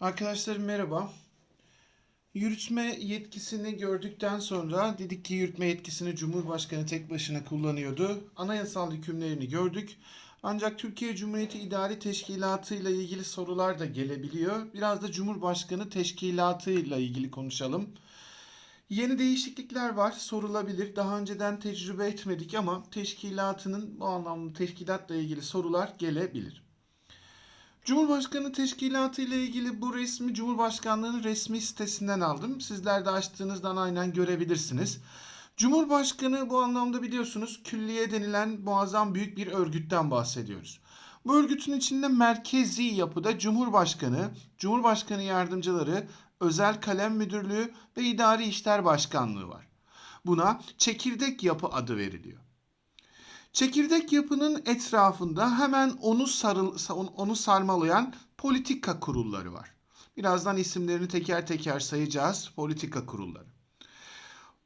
Arkadaşlarım merhaba. Yürütme yetkisini gördükten sonra dedik ki yürütme yetkisini Cumhurbaşkanı tek başına kullanıyordu. Anayasal hükümlerini gördük. Ancak Türkiye Cumhuriyeti İdari Teşkilatı ile ilgili sorular da gelebiliyor. Biraz da Cumhurbaşkanı Teşkilatı ile ilgili konuşalım. Yeni değişiklikler var, sorulabilir. Daha önceden tecrübe etmedik ama teşkilatının bu anlamda teşkilatla ilgili sorular gelebilir. Cumhurbaşkanı Teşkilatı ile ilgili bu resmi Cumhurbaşkanlığı'nın resmi sitesinden aldım. Sizler de açtığınızdan aynen görebilirsiniz. Cumhurbaşkanı bu anlamda biliyorsunuz külliye denilen muazzam büyük bir örgütten bahsediyoruz. Bu örgütün içinde merkezi yapıda Cumhurbaşkanı, Cumhurbaşkanı yardımcıları, özel kalem müdürlüğü ve idari işler başkanlığı var. Buna çekirdek yapı adı veriliyor. Çekirdek yapının etrafında hemen onu sarıl onu sarmalayan politika kurulları var. Birazdan isimlerini teker teker sayacağız politika kurulları.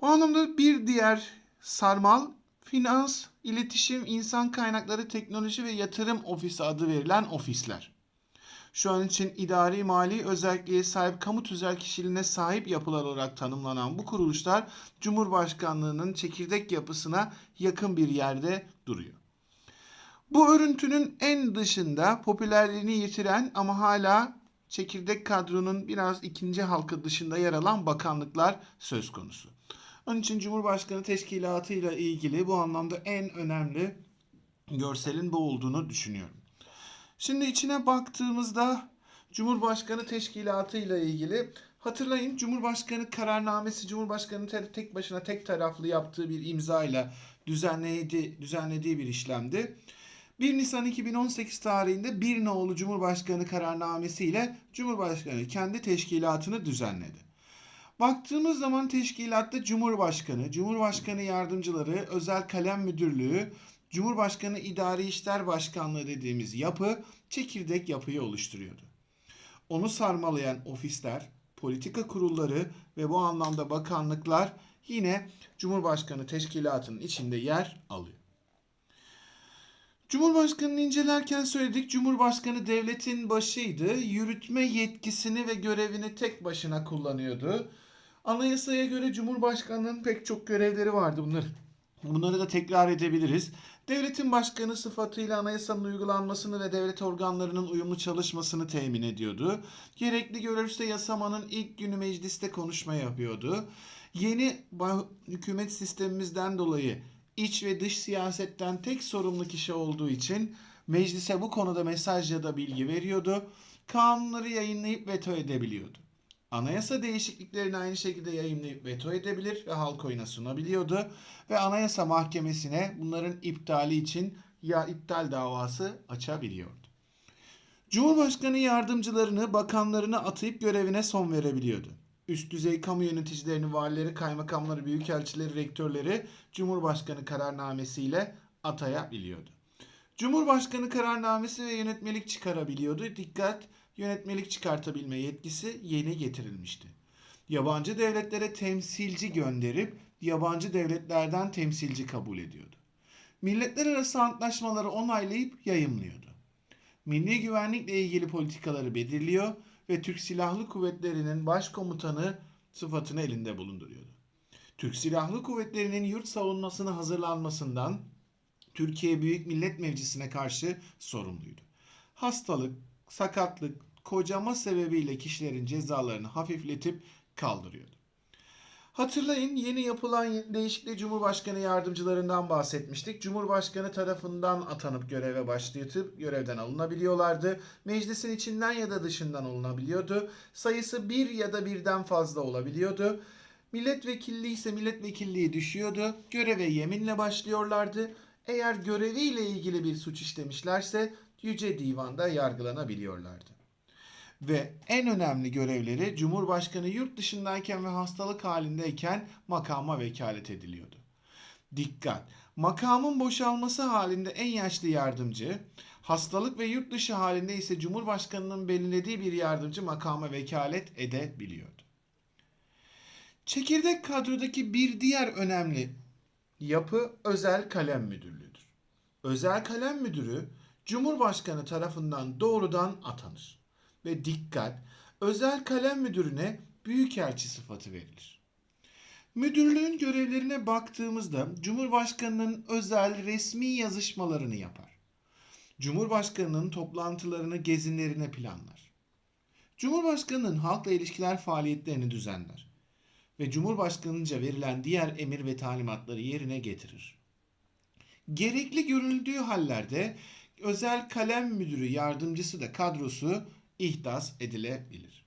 Bu anlamda bir diğer sarmal finans, iletişim, insan kaynakları, teknoloji ve yatırım ofisi adı verilen ofisler. Şu an için idari mali özelliğe sahip kamu tüzel kişiliğine sahip yapılar olarak tanımlanan bu kuruluşlar Cumhurbaşkanlığının çekirdek yapısına yakın bir yerde duruyor. Bu örüntünün en dışında popülerliğini yitiren ama hala çekirdek kadronun biraz ikinci halka dışında yer alan bakanlıklar söz konusu. Onun için Cumhurbaşkanı Teşkilatı ile ilgili bu anlamda en önemli görselin bu olduğunu düşünüyorum. Şimdi içine baktığımızda Cumhurbaşkanı Teşkilatı ile ilgili hatırlayın Cumhurbaşkanı kararnamesi Cumhurbaşkanı tek başına tek taraflı yaptığı bir imzayla düzenlediği, düzenlediği bir işlemdi. 1 Nisan 2018 tarihinde bir nolu Cumhurbaşkanı kararnamesi ile Cumhurbaşkanı kendi teşkilatını düzenledi. Baktığımız zaman teşkilatta Cumhurbaşkanı, Cumhurbaşkanı yardımcıları, özel kalem müdürlüğü, Cumhurbaşkanı İdari İşler Başkanlığı dediğimiz yapı çekirdek yapıyı oluşturuyordu. Onu sarmalayan ofisler, politika kurulları ve bu anlamda bakanlıklar yine Cumhurbaşkanı teşkilatının içinde yer alıyor. Cumhurbaşkanını incelerken söyledik. Cumhurbaşkanı devletin başıydı. Yürütme yetkisini ve görevini tek başına kullanıyordu. Anayasaya göre Cumhurbaşkanının pek çok görevleri vardı. Bunları bunları da tekrar edebiliriz. Devletin başkanı sıfatıyla anayasanın uygulanmasını ve devlet organlarının uyumlu çalışmasını temin ediyordu. Gerekli görürse yasamanın ilk günü mecliste konuşma yapıyordu. Yeni hükümet sistemimizden dolayı iç ve dış siyasetten tek sorumlu kişi olduğu için meclise bu konuda mesaj ya da bilgi veriyordu. Kanunları yayınlayıp veto edebiliyordu. Anayasa değişikliklerini aynı şekilde yayınlayıp veto edebilir ve halk oyuna sunabiliyordu. Ve Anayasa Mahkemesi'ne bunların iptali için ya iptal davası açabiliyordu. Cumhurbaşkanı yardımcılarını, bakanlarını atayıp görevine son verebiliyordu. Üst düzey kamu yöneticilerini, valileri, kaymakamları, büyükelçileri, rektörleri Cumhurbaşkanı kararnamesiyle atayabiliyordu. Cumhurbaşkanı kararnamesi ve yönetmelik çıkarabiliyordu. Dikkat! Yönetmelik çıkartabilme yetkisi yeni getirilmişti. Yabancı devletlere temsilci gönderip yabancı devletlerden temsilci kabul ediyordu. Milletler arası antlaşmaları onaylayıp yayımlıyordu. Milli güvenlikle ilgili politikaları belirliyor ve Türk Silahlı Kuvvetleri'nin başkomutanı sıfatını elinde bulunduruyordu. Türk Silahlı Kuvvetleri'nin yurt savunmasını hazırlanmasından Türkiye Büyük Millet Meclisi'ne karşı sorumluydu. Hastalık, sakatlık, kocama sebebiyle kişilerin cezalarını hafifletip kaldırıyordu. Hatırlayın yeni yapılan değişiklik Cumhurbaşkanı yardımcılarından bahsetmiştik. Cumhurbaşkanı tarafından atanıp göreve başlatıp görevden alınabiliyorlardı. Meclisin içinden ya da dışından alınabiliyordu. Sayısı bir ya da birden fazla olabiliyordu. Milletvekilliği ise milletvekilliği düşüyordu. Göreve yeminle başlıyorlardı. Eğer göreviyle ilgili bir suç işlemişlerse Yüce Divan'da yargılanabiliyorlardı. Ve en önemli görevleri Cumhurbaşkanı yurt dışındayken ve hastalık halindeyken makama vekalet ediliyordu. Dikkat! Makamın boşalması halinde en yaşlı yardımcı, hastalık ve yurt dışı halinde ise Cumhurbaşkanının belirlediği bir yardımcı makama vekalet edebiliyordu. Çekirdek kadrodaki bir diğer önemli yapı özel kalem müdürlüğüdür. Özel kalem müdürü Cumhurbaşkanı tarafından doğrudan atanır. Ve dikkat, özel kalem müdürüne büyükelçi sıfatı verilir. Müdürlüğün görevlerine baktığımızda Cumhurbaşkanının özel resmi yazışmalarını yapar. Cumhurbaşkanının toplantılarını, gezinlerini planlar. Cumhurbaşkanının halkla ilişkiler faaliyetlerini düzenler ve Cumhurbaşkanınca verilen diğer emir ve talimatları yerine getirir. Gerekli görüldüğü hallerde özel kalem müdürü yardımcısı da kadrosu ihdas edilebilir.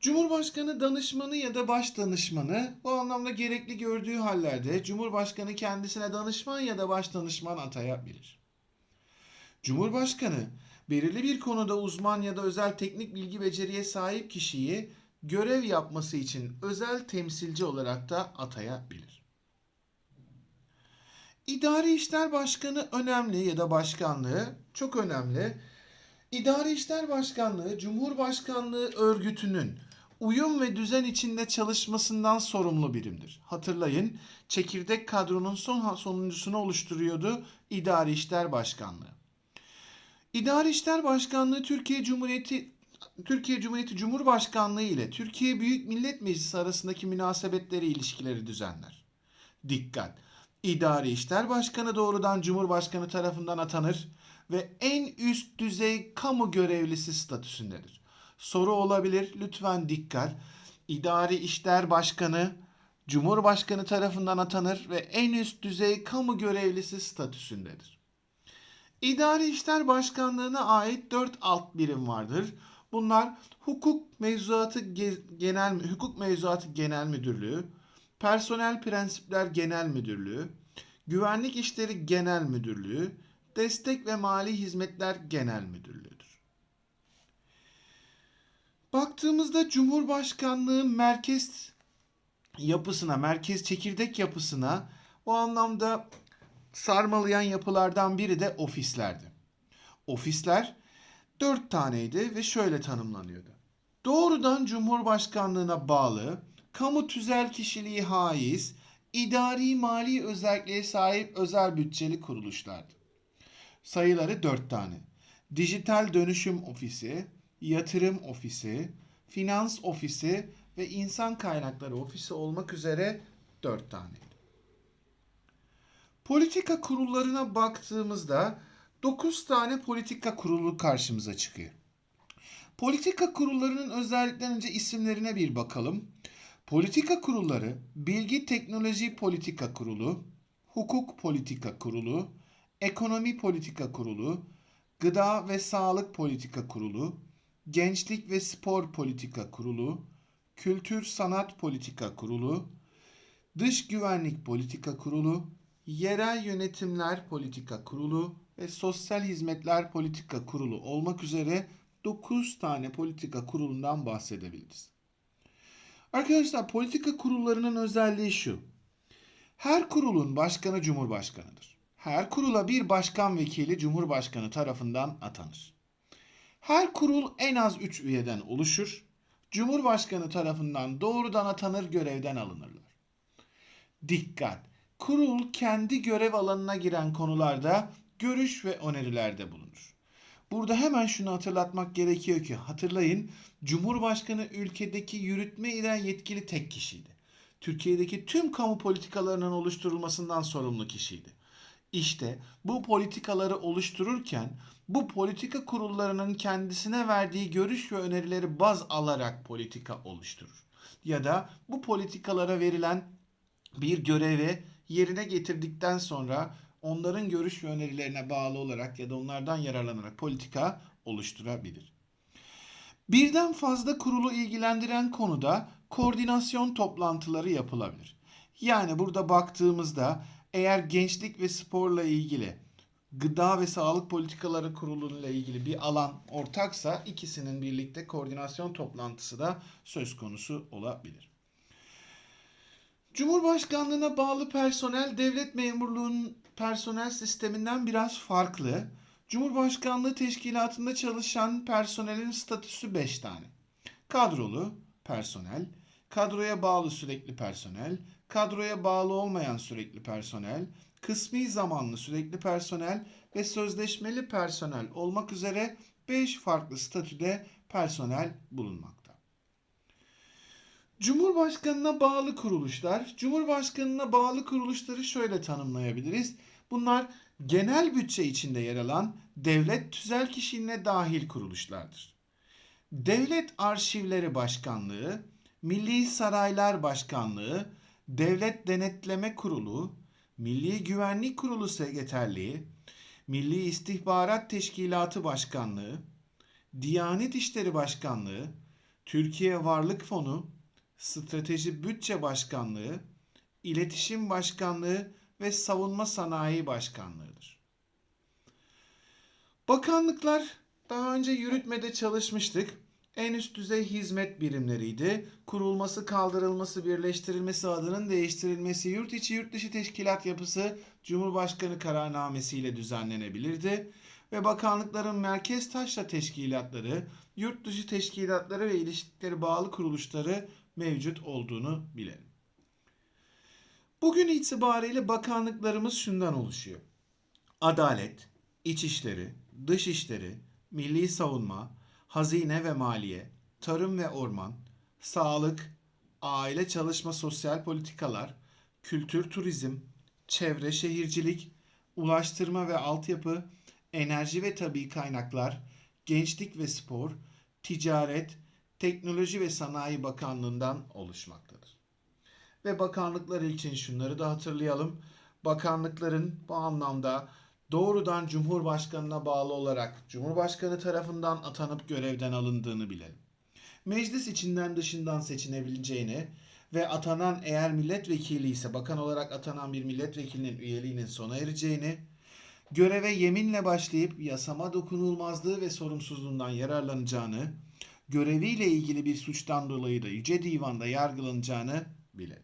Cumhurbaşkanı danışmanı ya da baş danışmanı bu anlamda gerekli gördüğü hallerde Cumhurbaşkanı kendisine danışman ya da baş danışman atayabilir. Cumhurbaşkanı belirli bir konuda uzman ya da özel teknik bilgi beceriye sahip kişiyi görev yapması için özel temsilci olarak da atayabilir. İdari İşler Başkanı önemli ya da başkanlığı çok önemli. İdari İşler Başkanlığı Cumhurbaşkanlığı örgütünün uyum ve düzen içinde çalışmasından sorumlu birimdir. Hatırlayın çekirdek kadronun son sonuncusunu oluşturuyordu İdari İşler Başkanlığı. İdari İşler Başkanlığı Türkiye Cumhuriyeti Türkiye Cumhuriyeti Cumhurbaşkanlığı ile Türkiye Büyük Millet Meclisi arasındaki münasebetleri ilişkileri düzenler. Dikkat! İdari İşler Başkanı doğrudan Cumhurbaşkanı tarafından atanır ve en üst düzey kamu görevlisi statüsündedir. Soru olabilir. Lütfen dikkat. İdari İşler Başkanı Cumhurbaşkanı tarafından atanır ve en üst düzey kamu görevlisi statüsündedir. İdari İşler Başkanlığı'na ait 4 alt birim vardır. Bunlar Hukuk Mevzuatı Genel Hukuk Mevzuatı Genel Müdürlüğü, Personel Prensipler Genel Müdürlüğü, Güvenlik İşleri Genel Müdürlüğü, Destek ve Mali Hizmetler Genel Müdürlüğü'dür. Baktığımızda Cumhurbaşkanlığı merkez yapısına, merkez çekirdek yapısına o anlamda sarmalayan yapılardan biri de ofislerdi. Ofisler dört taneydi ve şöyle tanımlanıyordu. Doğrudan Cumhurbaşkanlığına bağlı, kamu tüzel kişiliği haiz, idari mali özelliğe sahip özel bütçeli kuruluşlardı. Sayıları dört tane. Dijital Dönüşüm Ofisi, Yatırım Ofisi, Finans Ofisi ve İnsan Kaynakları Ofisi olmak üzere dört taneydi. Politika kurullarına baktığımızda 9 tane politika kurulu karşımıza çıkıyor. Politika kurullarının özellikten önce isimlerine bir bakalım. Politika kurulları Bilgi Teknoloji Politika Kurulu, Hukuk Politika Kurulu, Ekonomi Politika Kurulu, Gıda ve Sağlık Politika Kurulu, Gençlik ve Spor Politika Kurulu, Kültür Sanat Politika Kurulu, Dış Güvenlik Politika Kurulu, Yerel Yönetimler Politika Kurulu ve Sosyal Hizmetler Politika Kurulu olmak üzere 9 tane politika kurulundan bahsedebiliriz. Arkadaşlar politika kurullarının özelliği şu. Her kurulun başkanı Cumhurbaşkanıdır. Her kurula bir başkan vekili Cumhurbaşkanı tarafından atanır. Her kurul en az 3 üyeden oluşur. Cumhurbaşkanı tarafından doğrudan atanır, görevden alınırlar. Dikkat! Kurul kendi görev alanına giren konularda görüş ve önerilerde bulunur. Burada hemen şunu hatırlatmak gerekiyor ki hatırlayın Cumhurbaşkanı ülkedeki yürütme ile yetkili tek kişiydi. Türkiye'deki tüm kamu politikalarının oluşturulmasından sorumlu kişiydi. İşte bu politikaları oluştururken bu politika kurullarının kendisine verdiği görüş ve önerileri baz alarak politika oluşturur. Ya da bu politikalara verilen bir görevi yerine getirdikten sonra onların görüş ve önerilerine bağlı olarak ya da onlardan yararlanarak politika oluşturabilir. Birden fazla kurulu ilgilendiren konuda koordinasyon toplantıları yapılabilir. Yani burada baktığımızda eğer gençlik ve sporla ilgili gıda ve sağlık politikaları kuruluyla ilgili bir alan ortaksa ikisinin birlikte koordinasyon toplantısı da söz konusu olabilir. Cumhurbaşkanlığına bağlı personel devlet memurluğunun personel sisteminden biraz farklı. Cumhurbaşkanlığı teşkilatında çalışan personelin statüsü 5 tane. Kadrolu personel, kadroya bağlı sürekli personel, kadroya bağlı olmayan sürekli personel, kısmi zamanlı sürekli personel, ve sözleşmeli personel olmak üzere 5 farklı statüde personel bulunmakta. Cumhurbaşkanına bağlı kuruluşlar. Cumhurbaşkanına bağlı kuruluşları şöyle tanımlayabiliriz. Bunlar genel bütçe içinde yer alan devlet tüzel kişiliğine dahil kuruluşlardır. Devlet Arşivleri Başkanlığı, Milli Saraylar Başkanlığı, Devlet Denetleme Kurulu, Milli Güvenlik Kurulu Sekreterliği, Milli İstihbarat Teşkilatı Başkanlığı, Diyanet İşleri Başkanlığı, Türkiye Varlık Fonu, Strateji Bütçe Başkanlığı, İletişim Başkanlığı ve Savunma Sanayi Başkanlığı'dır. Bakanlıklar daha önce yürütmede çalışmıştık. En üst düzey hizmet birimleriydi. Kurulması, kaldırılması, birleştirilmesi, adının değiştirilmesi, yurt içi yurt dışı teşkilat yapısı Cumhurbaşkanı kararnamesiyle düzenlenebilirdi. Ve bakanlıkların merkez taşra teşkilatları, yurt dışı teşkilatları ve ilişkileri bağlı kuruluşları mevcut olduğunu bilelim. Bugün itibariyle bakanlıklarımız şundan oluşuyor. Adalet, İçişleri, Dışişleri, Milli Savunma, Hazine ve Maliye, Tarım ve Orman, Sağlık, Aile Çalışma Sosyal Politikalar, Kültür Turizm, Çevre Şehircilik, Ulaştırma ve Altyapı, Enerji ve Tabi Kaynaklar, Gençlik ve Spor, Ticaret, Teknoloji ve Sanayi Bakanlığı'ndan oluşmaktadır. Ve bakanlıklar için şunları da hatırlayalım. Bakanlıkların bu anlamda doğrudan Cumhurbaşkanına bağlı olarak Cumhurbaşkanı tarafından atanıp görevden alındığını bilelim. Meclis içinden dışından seçinebileceğini ve atanan eğer milletvekili ise bakan olarak atanan bir milletvekilinin üyeliğinin sona ereceğini, göreve yeminle başlayıp yasama dokunulmazlığı ve sorumsuzluğundan yararlanacağını, göreviyle ilgili bir suçtan dolayı da Yüce Divan'da yargılanacağını bilelim.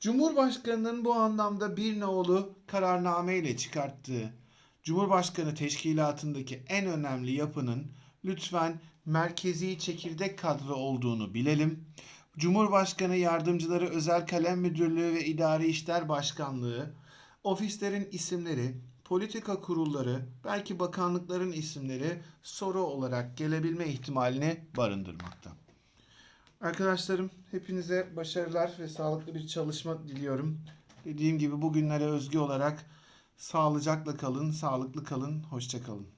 Cumhurbaşkanının bu anlamda bir nolu kararname ile çıkarttığı Cumhurbaşkanı teşkilatındaki en önemli yapının lütfen merkezi çekirdek kadro olduğunu bilelim. Cumhurbaşkanı yardımcıları özel kalem müdürlüğü ve idari işler başkanlığı, ofislerin isimleri, politika kurulları, belki bakanlıkların isimleri soru olarak gelebilme ihtimalini barındırmakta. Arkadaşlarım hepinize başarılar ve sağlıklı bir çalışma diliyorum. Dediğim gibi bugünlere özgü olarak sağlıcakla kalın, sağlıklı kalın, hoşça kalın.